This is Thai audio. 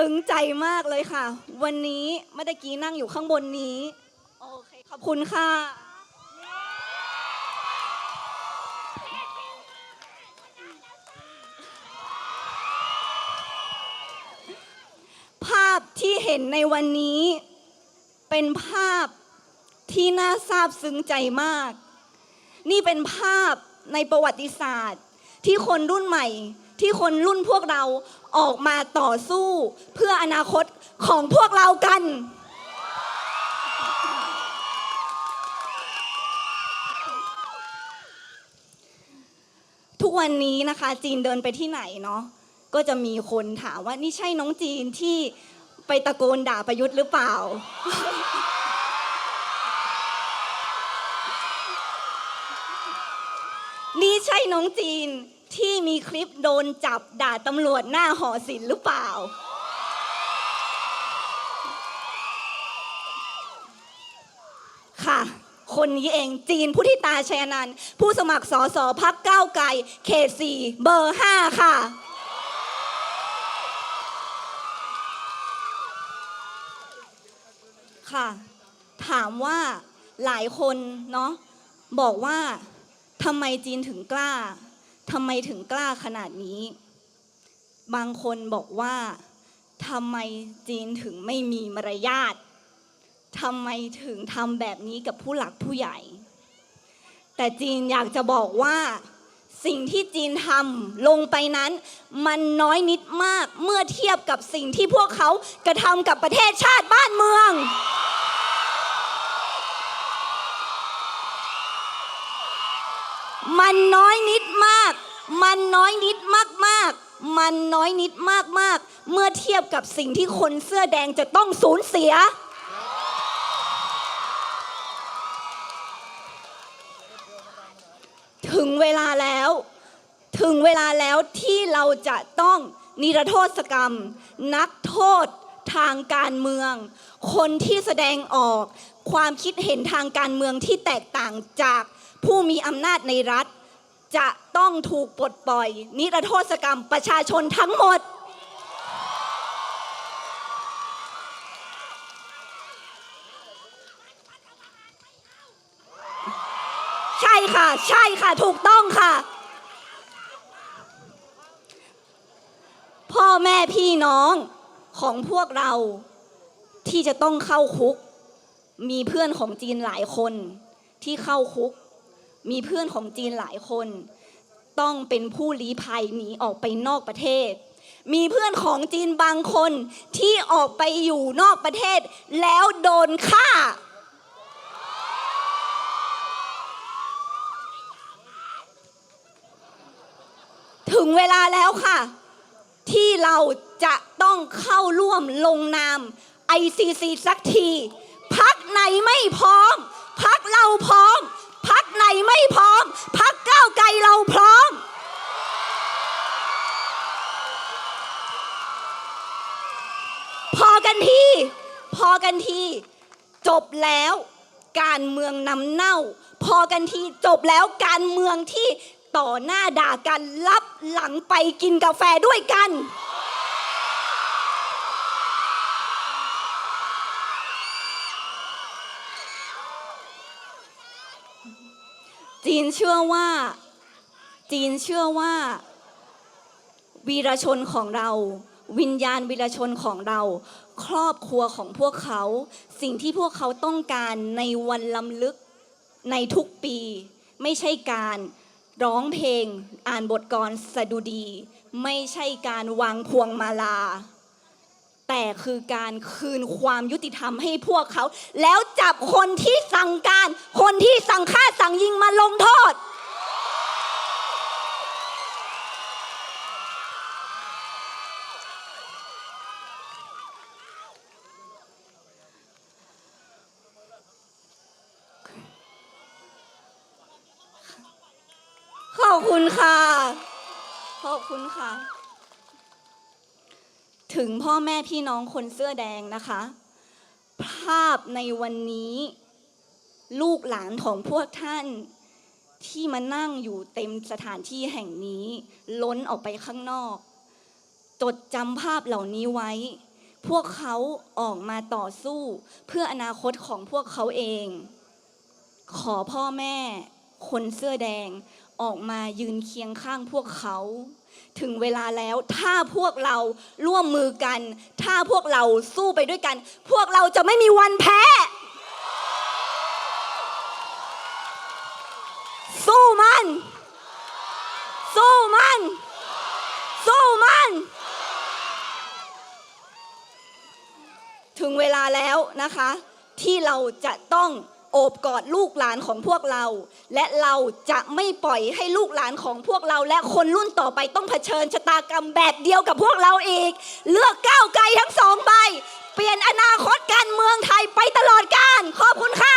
ซึ้งใจมากเลยค่ะ วันนี้เมื่อกี้นั่งอยู่ข้างบนนี้ โอเค ขอบคุณค่ะ ภาพที่เห็นในวันนี้ เป็นภาพที่น่าซาบซึ้งใจมาก นี่เป็นภาพในประวัติศาสตร์ ที่คนรุ่นใหม่ ที่คนรุ่นพวกเราออกมาต่อสู้ เพื่ออนาคตของพวกเรากัน ทุกวันนี้นะคะจีนเดินไปที่ไหนเนาะก็จะมีคนถามว่านี่ใช่น้องจีนที่ไปตะโกนด่าประยุทธ์หรือเปล่า นี่ใช่น้องจีน ที่มีคลิปโดนจับด่าตำรวจหน้าหอศิลป์หรือเปล่า ค่ะ คนนี้เองจีนพุทธิตาชัยนันท์ผู้สมัครสอสอพักก้าวไกลเขตสี่เบอร์ห้าค่ะ ค่ะ ถามว่าหลายคนเนาะบอกว่าทำไมจีนถึงกล้า ทำไมถึงกล้าขนาดนี้ บางคนบอกว่าทำไมจีนถึงไม่มีมารยาททำไมถึงทำแบบนี้กับผู้หลักผู้ใหญ่ แต่จีนอยากจะบอกว่า สิ่งที่จีนทำลงไปนั้น มันน้อยนิดมากเมื่อเทียบกับสิ่งที่พวกเขากระทำกับประเทศชาติบ้านเมือง มันน้อยนิดมาก มันน้อยนิดมากมากๆมันน้อยนิดมากมากๆเมื่อเทียบกับสิ่งที่คนเสื้อแดงจะต้องสูญเสีย ถึงเวลาแล้ว ถึงเวลาแล้วที่เราจะต้องนิรโทษกรรม นักโทษทางการเมือง คนที่แสดงออกความคิดเห็นทางการเมืองที่แตกต่างจาก ผู้มีอำนาจในรัฐ จะต้องถูกปลดปล่อย นิรโทษกรรมประชาชนทั้งหมด ใช่ค่ะ ใช่ค่ะ ถูกต้องค่ะ พ่อแม่พี่น้องของพวกเราที่จะต้องเข้าคุก มีเพื่อนของจีนหลายคนที่เข้าคุก มีเพื่อนของจีนหลายคน ต้องเป็นผู้ลี้ภัยหนีออกไปนอกประเทศ มีเพื่อนของจีนบางคนที่ออกไปอยู่นอกประเทศ แล้วโดนฆ่า ถึงเวลาแล้วค่ะ ที่เราจะต้องเข้าร่วมลงนาม ICC สักที พักไหนไม่พร้อม พักเราพร้อม กันทีจบแล้วการเมืองนำเน่า พอกันทีจบแล้วการเมืองที่ต่อหน้าด่ากันรับหลังไปกินกาแฟด้วยกัน จีนเชื่อว่า จีนเชื่อว่า วีรชนของเรา วิญญาณวีรชนของเรา ครอบครัวของพวกเขา สิ่งที่พวกเขาต้องการในวันลำลึกในทุกปี ไม่ใช่การร้องเพลง อ่านบทกลสดุดี ไม่ใช่การวางพวงมาลา แต่คือการคืนความยุติธรรมให้พวกเขา แล้วจับคนที่สั่งการ คนที่สั่งฆ่าสั่งยิงมาลงโทษ ข อบคุณค่ะ ขอบคุณค่ะ ถึงพ่อแม่พี่น้องคนเสื้อแดงนะคะ ภาพในวันนี้ ลูกหลานของพวกท่านที่มานั่งอยู่เต็มสถานที่แห่งนี้ ล้นออกไปข้างนอก จดจำภาพเหล่านี้ไว้ พวกเขาออกมาต่อสู้เพื่ออนาคตของพวกเขาเอง ขอพ่อแม่ คนเสื้อแดง ออกมายืนเคียงข้างพวกเขา ถึงเวลาแล้วถ้าพวกเราร่วมมือกัน ถ้าพวกเราสู้ไปด้วยกัน พวกเราจะไม่มีวันแพ้ สู้มัน สู้มัน สู้มัน ถึงเวลาแล้วนะคะ ที่เราจะต้อง โอบกอดลูกหลานของพวกเรา และเราจะไม่ปล่อยให้ลูกหลานของพวกเรา และคนรุ่นต่อไปต้องเผชิญชะตากรรมแบบเดียวกับพวกเราอีก เลือกก้าวไกลทั้งสองใบ เปลี่ยนอนาคตการเมืองไทยไปตลอดกาลขอบคุณค่ะ